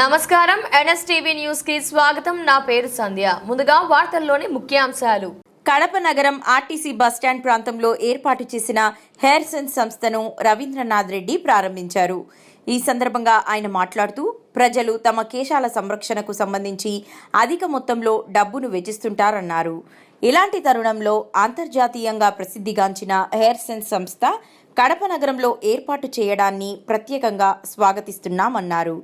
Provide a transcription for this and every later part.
నమస్కారం. ఎన్ఎస్టీవీ న్యూస్కి స్వాగతం. నా పేరు సంధ్య. ముందుగా వార్తల్లోని ముఖ్యాంశాలు. కడప నగరం ఆర్టీసీ బస్టాండ్ ప్రాంతంలో ఏర్పాటు చేసిన హెయిర్ సెన్స్ సంస్థను రవీంద్రనాథ్ రెడ్డి ప్రారంభించారు. ఈ సందర్భంగా ఆయన మాట్లాడుతూ ప్రజలు తమ కేశాల సంరక్షణకు సంబంధించి అధిక మొత్తంలో డబ్బును వెచ్చిస్తుంటారన్నారు ఇలాంటి తరుణంలో అంతర్జాతీయంగా ప్రసిద్ధిగాంచిన హెయిర్ సెన్స్ సంస్థ కడప నగరంలో ఏర్పాటు చేయడాన్ని ప్రత్యేకంగా స్వాగతిస్తున్నామన్నారు.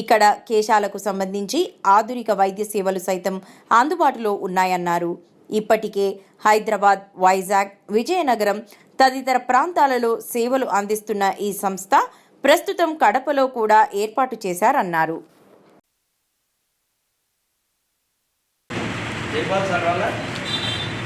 ఇక్కడ కేశాలకు సంబంధించి ఆధునిక వైద్య సేవలు సైతం అందుబాటులో ఉన్నాయన్నారు. ఇప్పటికే హైదరాబాద్ వైజాగ్ విజయనగరం తదితర ప్రాంతాలలో సేవలు అందిస్తున్న ఈ సంస్థ ప్రస్తుతం కడపలో కూడా ఏర్పాటు చేశారన్నారు. జైపాల్ సార్ వాళ్ళ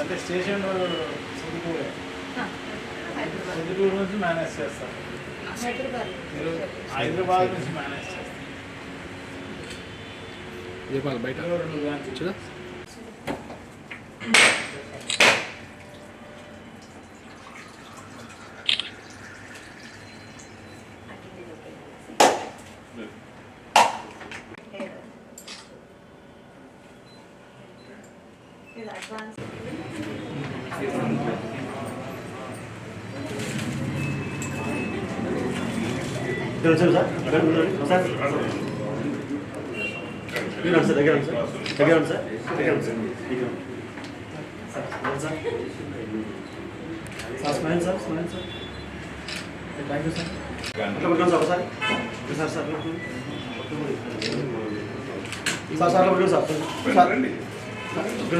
అంటే స్టేషన్ సిద్దిపూరే సిద్దిపూర్ నుంచి మేనేజ్ చేస్తారు మీరు హైదరాబాద్ నుంచి మేనేజ్ చేస్తారు దీపాలు బయట రెండు బ్రాంచ్ చూడ ఇక్కడ వచ్చారు సార్ ఇక్కడ ఉండండి. సార్ ఇక్కడ సార్ దగ్గర సార్ దగ్గర సార్ దగ్గర sir sir smile sir smile sir thank you sir పెట్టుకోండి sir sir sir sir sir పెట్టుకోండి sir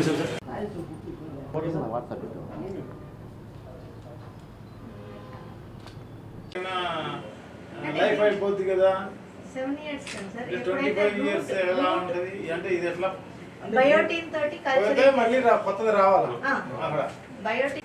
sir sir sir WhatsApp life అయిపోద్ది కదా. Seven years sir twenty five years ఎలా ఉంటుంది? అంటే ఇది ఎట్లా? బయోటిన్ తోటి పోతే కల్చర్ మళ్ళీ రా- కొత్తది రావాలా. అక్కడ. బయోటిన్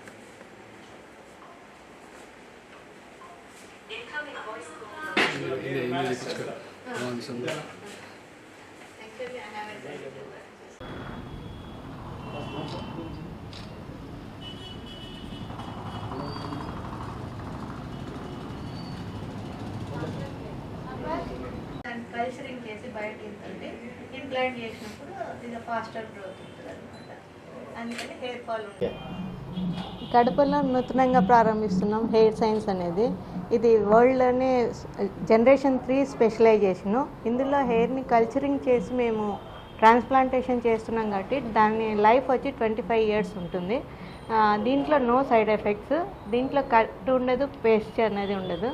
ఇదే తెచ్చుకో బాగుంది సందు కల్చరింగ్ చేసి బయోటిన్ తోటి ఇంప్లాంట్ చేసినప్పుడు ఇది ఫాస్టర్ గ్రోత్ ఉంటుంది అనమాట అందుకని హెయిర్ ఫాల్ ఉంటుంది. కడపలో నూతనంగా ప్రారంభిస్తున్నాం హెయిర్ సైన్స్ అనేది. ఇది వరల్డ్లోనే జనరేషన్ త్రీ స్పెషలైజేషను. ఇందులో హెయిర్ని కల్చరింగ్ చేసి మేము ట్రాన్స్ప్లాంటేషన్ చేస్తున్నాం కాబట్టి దాని లైఫ్ వచ్చి ట్వంటీ ఫైవ్ ఇయర్స్ ఉంటుంది. దీంట్లో నో సైడ్ ఎఫెక్ట్స్ దీంట్లో కట్ ఉండదు పేస్ట్ అనేది ఉండదు.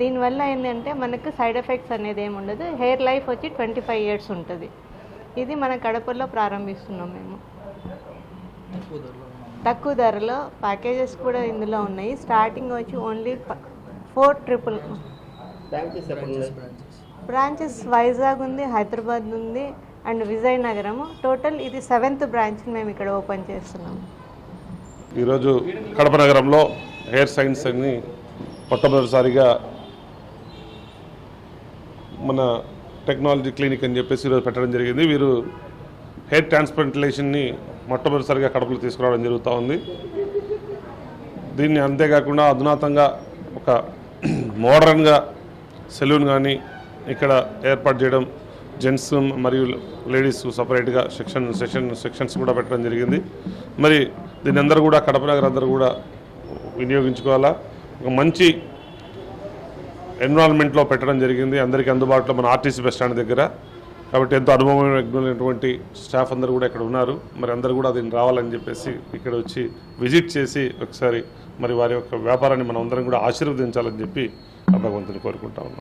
దీనివల్ల ఏంటంటే మనకు సైడ్ ఎఫెక్ట్స్ అనేది ఏమి ఉండదు. హెయిర్ లైఫ్ వచ్చి ట్వంటీ ఫైవ్ ఇయర్స్ ఉంటుంది. ఇది మన కడపలో ప్రారంభిస్తున్నాం మేము. తక్కువ ధరలో ప్యాకేజెస్ కూడా ఇందులో ఉన్నాయి. స్టార్టింగ్ వచ్చి only four triple branches Vizag ఉంది హైదరాబాద్ ఉంది అండ్ విజయనగరము టోటల్ ఇది సెవెంత్ బ్రాంచ్ మేము ఇక్కడ ఓపెన్ చేస్తున్నాము ఈరోజు కడప నగరంలో హెయిర్ సైన్స్ అని మొట్టమొదటిసారిగా మన టెక్నాలజీ క్లినిక్ అని చెప్పేసి ఈరోజు పెట్టడం జరిగింది. వీరు హెయిర్ ట్రాన్స్ప్లాంటేషన్ని మొట్టమొదటిసారిగా కడపలో తీసుకురావడం జరుగుతూ ఉంది. దీన్ని అంతేకాకుండా అధునాతంగా ఒక మోడర్న్గా సెలూన్ కానీ ఇక్కడ ఏర్పాటు చేయడం జెంట్స్ మరియు లేడీస్ సపరేట్గా సెక్షన్ సెక్షన్ సెక్షన్స్ కూడా పెట్టడం జరిగింది. మరి దీని అందరూ కూడా కడప నగర్ అందరూ కూడా వినియోగించుకోవాలా? ఒక మంచి ఎన్విరాన్మెంట్లో పెట్టడం జరిగింది. అందరికీ అందుబాటులో మన ఆర్టీసీ బస్ స్టాండ్ దగ్గర. కాబట్టి ఎంతో అనుభవమైనటువంటి స్టాఫ్ అందరూ కూడా ఇక్కడ ఉన్నారు. మరి అందరూ కూడా దీన్ని రావాలని చెప్పేసి ఇక్కడ వచ్చి విజిట్ చేసి ఒకసారి మరి వారి యొక్క వ్యాపారాన్ని మనం అందరం కూడా ఆశీర్వదించాలని చెప్పి ఆ భగవంతుని కోరుకుంటా